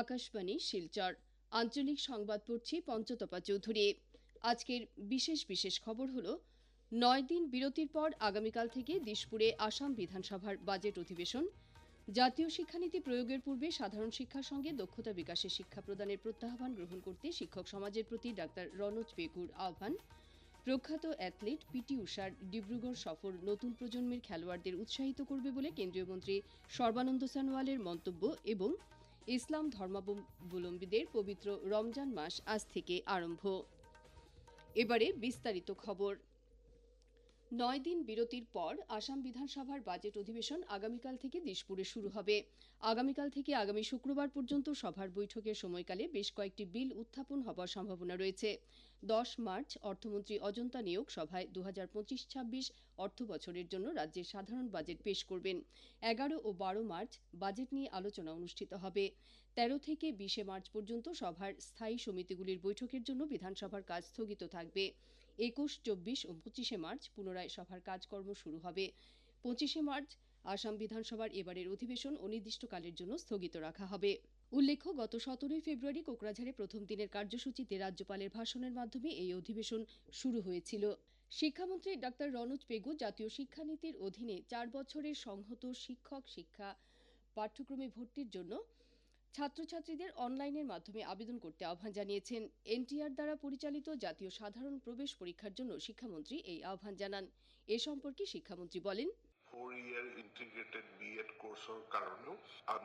আকাশবাণী, শিলচর। আঞ্চলিক সংবাদ পড়ছি পঞ্চতপা চৌধুরী। আজকের বিশেষ বিশেষ খবর হলো, নয় দিন বিরতির পর আগামীকাল থেকে দিশপুরে আসাম বিধানসভার বাজেট অধিবেশন। জাতীয় শিক্ষানীতি প্রয়োগের পূর্বে সাধারণ শিক্ষার সঙ্গে দক্ষতা বিকাশে শিক্ষা প্রদানের প্রত্যাহ্বান গ্রহণ করতে শিক্ষক সমাজের প্রতি ডাক্তার রনোজ বেগুর আহ্বান। প্রখ্যাত অ্যাথলিট পিটি উষার ডিব্রুগড় সফর নতুন প্রজন্মের খেলোয়াড়দের উৎসাহিত করবে বলে কেন্দ্রীয় মন্ত্রী সর্বানন্দ সোনোয়ালের মন্তব্য এবং ইসলাম ধর্মাবলম্বীদের পবিত্র রমজান মাস আজ থেকে আরম্ভ। এবারে বিস্তারিত খবর। নয় দিন বিরতির পর আসাম বিধানসভার বাজেট অধিবেশন আগামীকাল থেকে দিশপুরে শুরু হবে। আগামীকাল থেকে আগামী শুক্রবার পর্যন্ত সভার বৈঠকের সময়কালে বেশ কয়েকটি বিল উত্থাপন হবার সম্ভাবনা রয়েছে। দশ মার্চ অর্থমন্ত্রী অজন্তা নিয়োগ সভায় দু হাজার পঁচিশ ছাব্বিশ অর্থ বছরের জন্য রাজ্যের সাধারণ বাজেট পেশ করবেন। এগারো ও বারো মার্চ বাজেট নিয়ে আলোচনা অনুষ্ঠিত হবে। তেরো থেকে বিশে মার্চ পর্যন্ত সভার স্থায়ী সমিতিগুলির বৈঠকের জন্য বিধানসভার কাজ স্থগিত থাকবে। একুশ, চব্বিশ ও পঁচিশে মার্চ পুনরায় সভার কাজকর্ম শুরু হবে। পঁচিশে মার্চ আসাম বিধানসভার এবারের অধিবেশন অনির্দিষ্টকালের জন্য স্থগিত রাখা হবে। উল্লেখ্য, গত সতেরোই ফেব্রুয়ারি কোকরাঝাড়ে প্রথম দিনের কার্যসূচিতে রাজ্যপালের ভাষণের মাধ্যমে এই অধিবেশন শুরু হয়েছিল। শিক্ষামন্ত্রী ডাক্তার রনোজ পেগু জাতীয় শিক্ষানীতির অধীনে চার বছরের সংহত শিক্ষক শিক্ষা পাঠ্যক্রমে ভর্তির জন্য ছাত্রছাত্রীদের অনলাইনের মাধ্যমে আবেদন করতে আহ্বান জানিয়েছেন। এনটিআর দ্বারা পরিচালিত জাতীয় সাধারণ প্রবেশ পরীক্ষার জন্য শিক্ষামন্ত্রী এই আহ্বান জানান। এ সম্পর্কে শিক্ষামন্ত্রী বলেন for year integrated B Ed কোৰ্চৰ কাৰণেও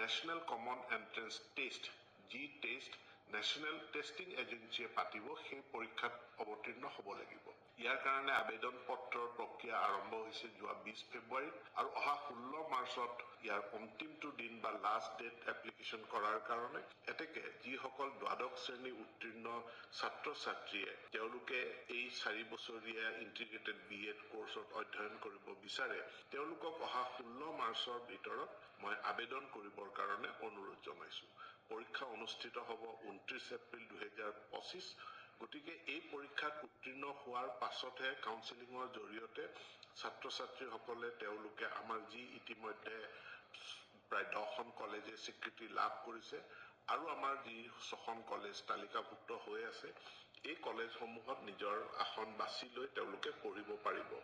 নেশ্যনেল কমন এণ্ট্ৰেন্স টেষ্ট যি টেষ্ট নেশ্যনেল টেষ্টিং এজেঞ্চিয়ে পাতিব, সেই পৰীক্ষাত অৱতীৰ্ণ হ'ব লাগিব। ইয়াৰ কাৰণে আবেদন পত্ৰৰ প্ৰক্ৰিয়া আৰম্ভ হৈছে যোৱা বিছ ফেব্ৰুৱাৰীত আৰু অহা ষোল্ল মাৰ্চত ইয়াৰ অন্তিমটো দিন বা লাষ্ট ডেট এপ্লিকেশ্যন কৰাৰ কাৰণে এতেকে যিসকল দ্বাদশ শ্ৰেণী উত্তীৰ্ণ ছাত্ৰ ছাত্ৰীয়ে তেওঁলোকে এই চাৰি বছৰীয়া ইণ্টিগ্ৰেটেড বি এড কোৰ্চত অধ্যয়ন কৰিব বিচাৰে তেওঁলোকক অহা ষোল্ল মাৰ্চৰ ভিতৰত মই আবেদন কৰিবৰ কাৰণে অনুৰোধ জনাইছোঁ। পৰীক্ষা অনুষ্ঠিত হ'ব ঊনত্ৰিছ এপ্ৰিল দুহেজাৰ পঁচিছ গতিকে এই পৰীক্ষাত উত্তীৰ্ণ হোৱাৰ পাছতহে কাউন্সেলিঙৰ জৰিয়তে ছাত্ৰ ছাত্ৰীসকলে তেওঁলোকে আমাৰ যি ইতিমধ্যে প্ৰায় দহখন কলেজে স্বীকৃতি লাভ কৰিছে আৰু আমাৰ যি ছখন কলেজ তালিকাভুক্ত হৈ আছে এই কলেজসমূহত নিজৰ আসন বাছি লৈ তেওঁলোকে পঢ়িব পাৰিব।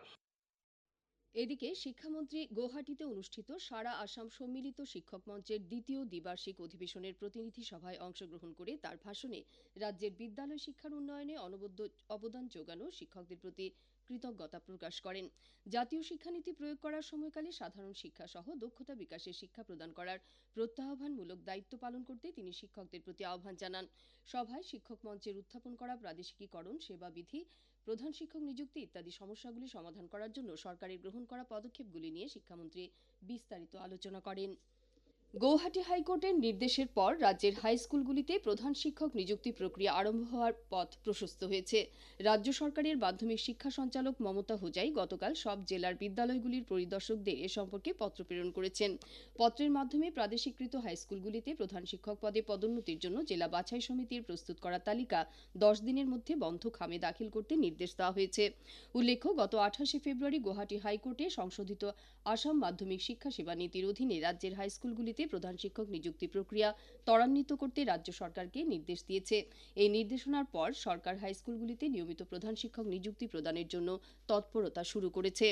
এদিকে শিক্ষামন্ত্রী গৌহাটিতে অনুষ্ঠিত সারা আসাম সম্মিলিত শিক্ষক মঞ্চের দ্বিতীয় দ্বিবার্ষিক অধিবেশনের প্রতিনিধি সভায় অংশগ্রহণ করে তার ভাষণে রাজ্যের বিদ্যালয় শিক্ষার উন্নয়নে অনবদ্য অবদান যোগানো শিক্ষকদের প্রতি কৃতজ্ঞতা প্রকাশ করেন। জাতীয় শিক্ষানীতি প্রয়োগ করার সময়কালে সাধারণ শিক্ষা সহ দক্ষতা বিকাশে শিক্ষা প্রদান করার প্রত্যাহ্বানমূলক দায়িত্ব পালন করতে তিনি শিক্ষকদের প্রতি আহ্বান জানান। সভায় শিক্ষক মঞ্চের উত্থাপন করা প্রাদেশিকীকরণ, সেবাবিধি প্রধান শিক্ষক নিযুক্তি ইত্যাদি সমস্যাগুলি সমাধান করার জন্য সরকারের গ্রহণ করা পদক্ষেপগুলি নিয়ে শিক্ষামন্ত্রী বিস্তারিত আলোচনা করেন। গৌহাটি হাইকোর্টের নির্দেশের পর রাজ্যের হাই স্কুলগুলিতে প্রধান শিক্ষক নিযুক্তি প্রক্রিয়া আরম্ভ হওয়ার পথ প্রশস্ত হয়েছে। রাজ্য সরকারের মাধ্যমিক শিক্ষা সঞ্চালক মমতা হোজাই গতকাল সব জেলার বিদ্যালয়গুলির পরিদর্শকদের এ সম্পর্কে পত্র প্রেরণ করেছেন। পত্রের মাধ্যমে প্রাদেশিকৃত হাই স্কুলগুলিতে প্রধান শিক্ষক পদে পদোন্নতির জন্য জেলা বাছাই সমিতির প্রস্তুত করা তালিকা দশ দিনের মধ্যে বন্ধ খামে দাখিল করতে নির্দেশ দেওয়া হয়েছে। উল্লেখ্য, গত আঠাশে ফেব্রুয়ারি গুয়াহাটি হাইকোর্টে সংশোধিত আসাম মাধ্যমিক শিক্ষা সেবা নীতির অধীনে রাজ্যের হাই স্কুলগুলিতে প্রধান শিক্ষক নিযুক্তি প্রক্রিয়া ত্বরান্বিত করতে রাজ্য সরকারকে নির্দেশ দিয়েছে। এই নির্দেশনার পর সরকার হাইস্কুলগুলিতে নিয়মিত প্রধান শিক্ষক নিযুক্তি প্রদানের জন্য তৎপরতা শুরু করেছে।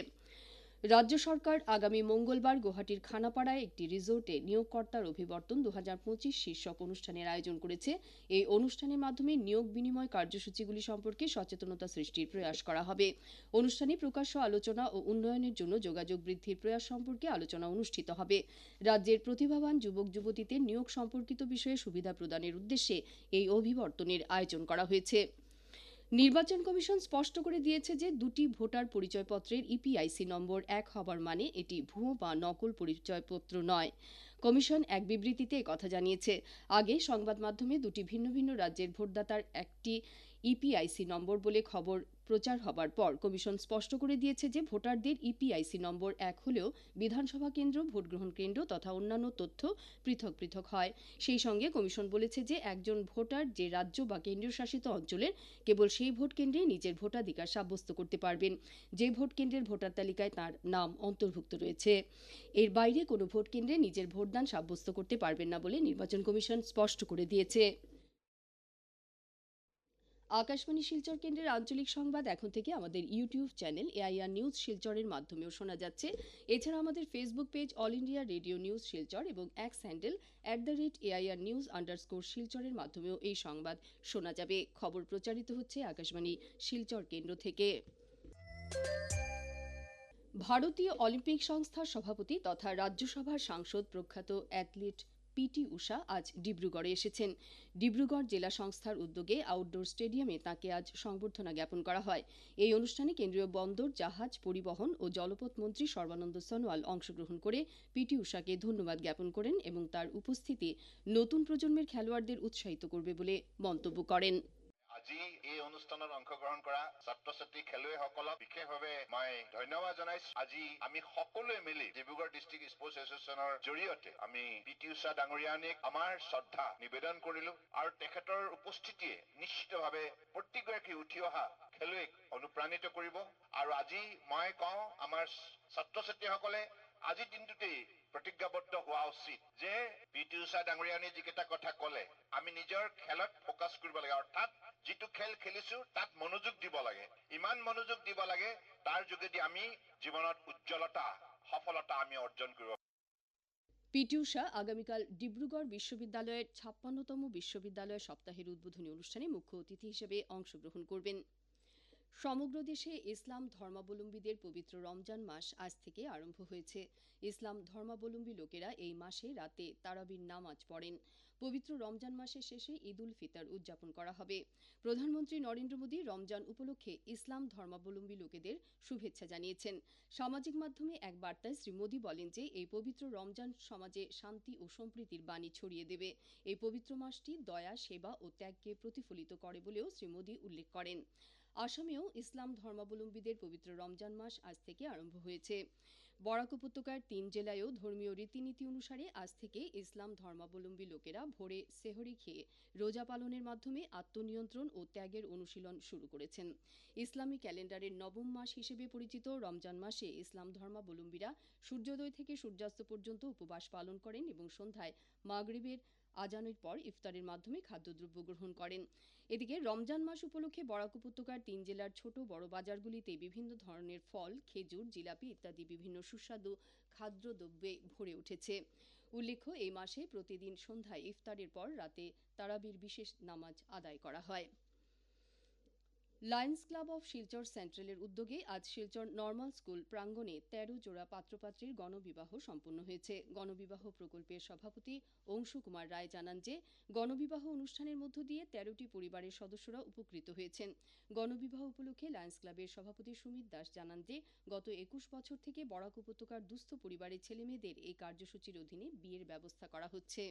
রাজ্য সরকার আগামী মঙ্গলবার গুয়াহাটির খানাপাড়ায় একটি রিসোর্টে নিয়োগকর্তার অভিবর্তন দু হাজার পঁচিশ শীর্ষক অনুষ্ঠানের আয়োজন করেছে। এই অনুষ্ঠানের মাধ্যমে নিয়োগ বিনিময় কার্যসূচিগুলি সম্পর্কে সচেতনতা সৃষ্টির প্রয়াস করা হবে। অনুষ্ঠানে প্রকাশ্য আলোচনা ও উন্নয়নের জন্য যোগাযোগ বৃদ্ধির প্রয়াস সম্পর্কে আলোচনা অনুষ্ঠিত হবে। রাজ্যের প্রতিভাবান যুবক যুবতীদের নিয়োগ সম্পর্কিত বিষয়ে সুবিধা প্রদানের উদ্দেশ্যে এই অভিবর্তনের আয়োজন করা হয়েছে। নির্বাচন কমিশন স্পষ্ট করে দিয়েছে যে দুটি ভোটার পরিচয়পত্রের ইপিআইসি নম্বর এক হবার মানে এটি ভুয়ো বা নকল পরিচয়পত্র নয়। কমিশন এক বিবৃতিতে কথা জানিয়েছে। আগে সংবাদ মাধ্যমে দুটি ভিন্ন ভিন্ন রাজ্যের ভোটদাতার একটি ইপিআইসি নম্বর বলে খবর প্রচার হবার পর কমিশন স্পষ্ট করে দিয়েছে যে ভোটারদের ইপিআইসি নম্বর এক হলেও বিধানসভা কেন্দ্র, ভোটগ্রহণ কেন্দ্র তথা অন্যান্য তথ্য পৃথক পৃথক হয়। সেই সঙ্গে কমিশন বলেছে যে একজন ভোটার যে রাজ্য বা কেন্দ্রীয় শাসিত অঞ্চলের, কেবল সেই ভোট কেন্দ্রে নিজের ভোটাধিকার সাব্যস্ত করতে পারবেন। যে ভোট কেন্দ্রের ভোটার তালিকায় তার নাম অন্তর্ভুক্ত রয়েছে। এর বাইরে কোনো ভোট কেন্দ্রে নিজের ভোটদান সাব্যস্ত করতে পারবেন না বলে নির্বাচন কমিশন স্পষ্ট করে দিয়েছে। আকাশবাণী শিলচর কেন্দ্রের আঞ্চলিক সংবাদ এখন থেকে আমাদের ইউটিউব চ্যানেল এআইআর নিউজ শিলচরের মাধ্যমেও শোনা যাচ্ছে। এছাড়া আমাদের Facebook page all India radio news Silchar এবং X handle at the rate AIR news underscore শিলচরের মাধ্যমেও এই সংবাদ শোনা যাবে। খবর প্রচারিত হচ্ছে আকাশবাণী শিলচর কেন্দ্র থেকে। ভারতীয় অলিম্পিক সংস্থার সভাপতি তথা রাজ্যসভার সাংসদ প্রখ্যাত অ্যাথলিট পিটি উষা আজ ডিব্রুগড়ে এসেছেন। ডিব্রুগড় জেলা সংস্থার উদ্যোগে আউটডোর স্টেডিয়ামে তাকে আজ সংবর্ধনা জ্ঞাপন করা হয়। এই অনুষ্ঠানে কেন্দ্রীয় বন্দর, জাহাজ, পরিবহন ও জলপথ মন্ত্রী সর্বানন্দ সনোয়াল অংশগ্রহণ করে পিটি উষাকে ধন্যবাদ জ্ঞাপন করেন এবং তার উপস্থিতি নতুন প্রজন্মের খেলোয়াড়দের উৎসাহিত করবে বলে মন্তব্য করেন। আজি এই অনুষ্ঠানত অংশগ্ৰহণ কৰা ছাত্ৰ ছাত্ৰী খেলুৱৈসকলক বিশেষভাৱে মই ধন্যবাদ জনাইছো। আজি আমি সকলোৱে মিলি ডিব্ৰুগড় ডিষ্ট্ৰিক্ট স্পৰ্টছ এছ'চিয়েশ্যনৰ জৰিয়তে আমি পি টি উষা ডাঙৰীয়ানীক আমাৰ শ্ৰদ্ধা নিবেদন কৰিলো আৰু তেখেতৰ উপস্থিতিয়ে নিশ্চিতভাৱে প্ৰত্যেকগৰাকী উঠি অহা খেলুৱৈক অনুপ্ৰাণিত কৰিব। আৰু আজি মই কওঁ আমাৰ ছাত্ৰ ছাত্ৰীসকলে আজিৰ দিনটোতেই প্ৰতিজ্ঞাবদ্ধ হোৱা উচিত যে পি টি উষা ডাঙৰীয়ানী যিকেইটা কথা ক'লে আমি নিজৰ খেলত ফ'কাছ কৰিব লাগে। অৰ্থাৎ যিটো খেল খেলিছো, তাত মনোযোগ দিব লাগে। ইমান মনোযোগ দিব লাগে, তাৰ যোগেদি আমি জীৱনত উজ্জ্বলতা, সফলতা আমি অৰ্জন কৰিব পিটি উষা আগামীকাল ডিব্রুগড় বিশ্ববিদ্যালয়ের ছাপ্পান্নতম বিশ্ববিদ্যালয় সপ্তাহের উদ্বোধনী অনুষ্ঠানে মুখ্য অতিথি হিসেবে অংশগ্রহণ করবেন। সমগ্র দেশে ইসলাম ধর্মাবলম্বীদের পবিত্র রমজান মাস আজ থেকে আরম্ভ হয়েছে। ইসলাম ধর্মাবলম্বী লোকেরা এই মাসে রাতে তারাবির নামাজ পড়েন। পবিত্র রমজান মাসের শেষে ঈদ উল ফিতর উদযাপন করা হবে। প্রধানমন্ত্রী নরেন্দ্র মোদী রমজান উপলক্ষে ইসলাম ধর্মাবলম্বী লোকেদের শুভেচ্ছা জানিয়েছেন। সামাজিক মাধ্যমে এক বার্তায় শ্রী মোদী বলেন যে, এই পবিত্র রমজান সমাজে শান্তি ও সম্প্রীতির বাণী ছড়িয়ে দেবে। এই পবিত্র মাসটি দয়া, সেবা ও ত্যাগকে প্রতিফলিত করে বলেও শ্রী মোদী উল্লেখ করেন। আসামেও ইসলাম ধর্মাবলম্বীদের পবিত্র রমজান মাস আজ থেকে আরম্ভ হয়েছে। বরাক উপত্যকার তিন জেলায়ও ধর্মীয় রীতিনীতি অনুসারে আজ থেকে ইসলাম ধর্মাবলম্বী লোকেরা ভোরে সেহরি খেয়ে রোজা পালনের মাধ্যমে আত্মনিয়ন্ত্রণ ও ত্যাগের অনুশীলন শুরু করেছেন। ইসলামী ক্যালেন্ডারের নবম মাস হিসেবে পরিচিত রমজান মাসে ইসলাম ধর্মাবলম্বীরা সূর্যোদয় থেকে সূর্যাস্ত পর্যন্ত উপবাস পালন করেন এবং সন্ধ্যায় মাগরিবের আজানের পর ইফতারের মাধ্যমে খাদ্যদ্রব্য গ্রহণ করেন। এদিকে রমজান মাস উপলক্ষে বরাক উপত্যকার তিন জেলার ছোট বড় বাজারগুলিতে বিভিন্ন ধরনের ফল, খেজুর, জিলাপি ইত্যাদি বিভিন্ন সুস্বাদু খাদ্যদ্রব্যে ভরে উঠেছে। উল্লেখ্য, এই মাসে প্রতিদিন সন্ধ্যায় ইফতারের পর রাতে তারাবির বিশেষ নামাজ আদায় করা হয়। লায়ন্স ক্লাব অফ শিলচর সেন্ট্রালের উদ্যোগে আজ শিলচর নর্মাল স্কুল প্রাঙ্গণে তেরো জোড়া পাত্রপাত্রীর গণবিবাহ সম্পন্ন হয়েছে। গণবিবাহ প্রকল্পের সভাপতি অংশু কুমার রায় জানান যে, গণবিবাহ অনুষ্ঠানের মধ্য দিয়ে তেরোটি পরিবারের সদস্যরা উপকৃত হয়েছেন। গণবিবাহ উপলক্ষে লায়ন্স ক্লাবের সভাপতি সুমিত দাস জানান যে, গত একুশ বছর থেকে বরাক উপত্যকার দুস্থ পরিবারের ছেলেমেয়েদের এই কার্যসূচির অধীনে বিয়ের ব্যবস্থা করা হচ্ছে।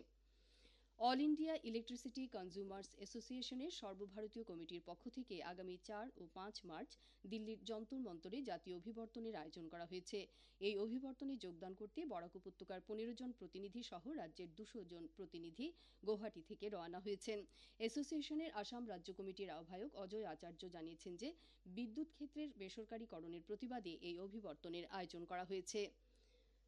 অল ইন্ডিয়া ইলেকট্রিসিটি কনজিউমার্স অ্যাসোসিয়েশনের সর্বভারতীয় কমিটির পক্ষ থেকে আগামী চার ও পাঁচ মার্চ দিল্লির যন্তর মন্তরে জাতীয় অভিবর্তনের আয়োজন করা হয়েছে। এই অভিবর্তনে যোগদান করতে বরাক উপত্যকার পনেরো জন প্রতিনিধি সহ রাজ্যের দুশো জন প্রতিনিধি গৌহাটি থেকে রওনা হয়েছেন। অ্যাসোসিয়েশনের আসাম রাজ্য কমিটির আহ্বায়ক অজয় আচার্য জানিয়েছেন যে, বিদ্যুৎ ক্ষেত্রের বেসরকারীকরণের প্রতিবাদে এই অভিবর্তনের আয়োজন করা হয়েছে।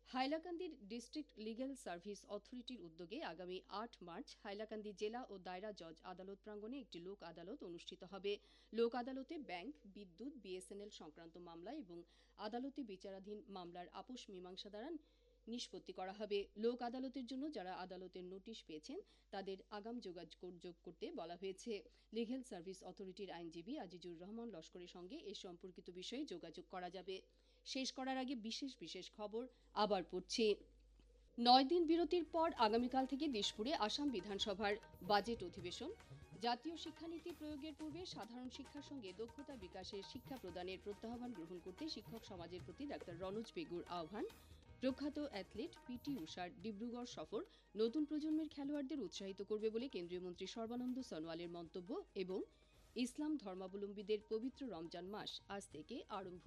হাইলাকান্দির ডিস্ট্রিক্ট লিগ্যাল সার্ভিস অথরিটির উদ্যোগে আগামী আট মার্চ হাইলাকান্দি জেলা ও দায়রা জজ আদালত প্রাঙ্গণে একটি লোক আদালত অনুষ্ঠিত হবে। লোক আদালতে ব্যাংক, বিদ্যুৎ, বিএসএনএল সংক্রান্ত মামলা এবং আদালতে বিচারাধীন মামলার আপোষ মীমাংসা দ্বারা নিষ্পত্তি করা হবে। লোক আদালতের জন্য যারা আদালতের নোটিশ পেয়েছেন, তাদের আগাম যোগাযোগ করতে বলা হয়েছে। লিগ্যাল সার্ভিস অথরিটির আইনজীবী আজিজুর রহমান লস্করের সঙ্গে এ সম্পর্কিত বিষয়ে যোগাযোগ করা যাবে। শেষ করার আগে বিশেষ বিশেষ খবর আবার পড়ছি। নয় দিন বিরতির পর আগামীকাল থেকে দিশপুরে আসাম বিধানসভার বাজেট অধিবেশন। জাতীয় শিক্ষানীতি প্রয়োগের পূর্বে সাধারণ শিক্ষার সঙ্গে দক্ষতা বিকাশের শিক্ষা প্রদানের প্রত্যাহ্বান গ্রহণ করতে শিক্ষক সমাজের প্রতি ডাক্তার রনোজ বেগুর আহ্বান। প্রখ্যাত অ্যাথলিট পিটি উষার ডিব্রুগড় সফর নতুন প্রজন্মের খেলোয়াড়দের উৎসাহিত করবে বলে কেন্দ্রীয় মন্ত্রী সর্বানন্দ সনোয়ালের মন্তব্য এবং ইসলাম ধর্মাবলম্বীদের পবিত্র রমজান মাস আজ থেকে আরম্ভ।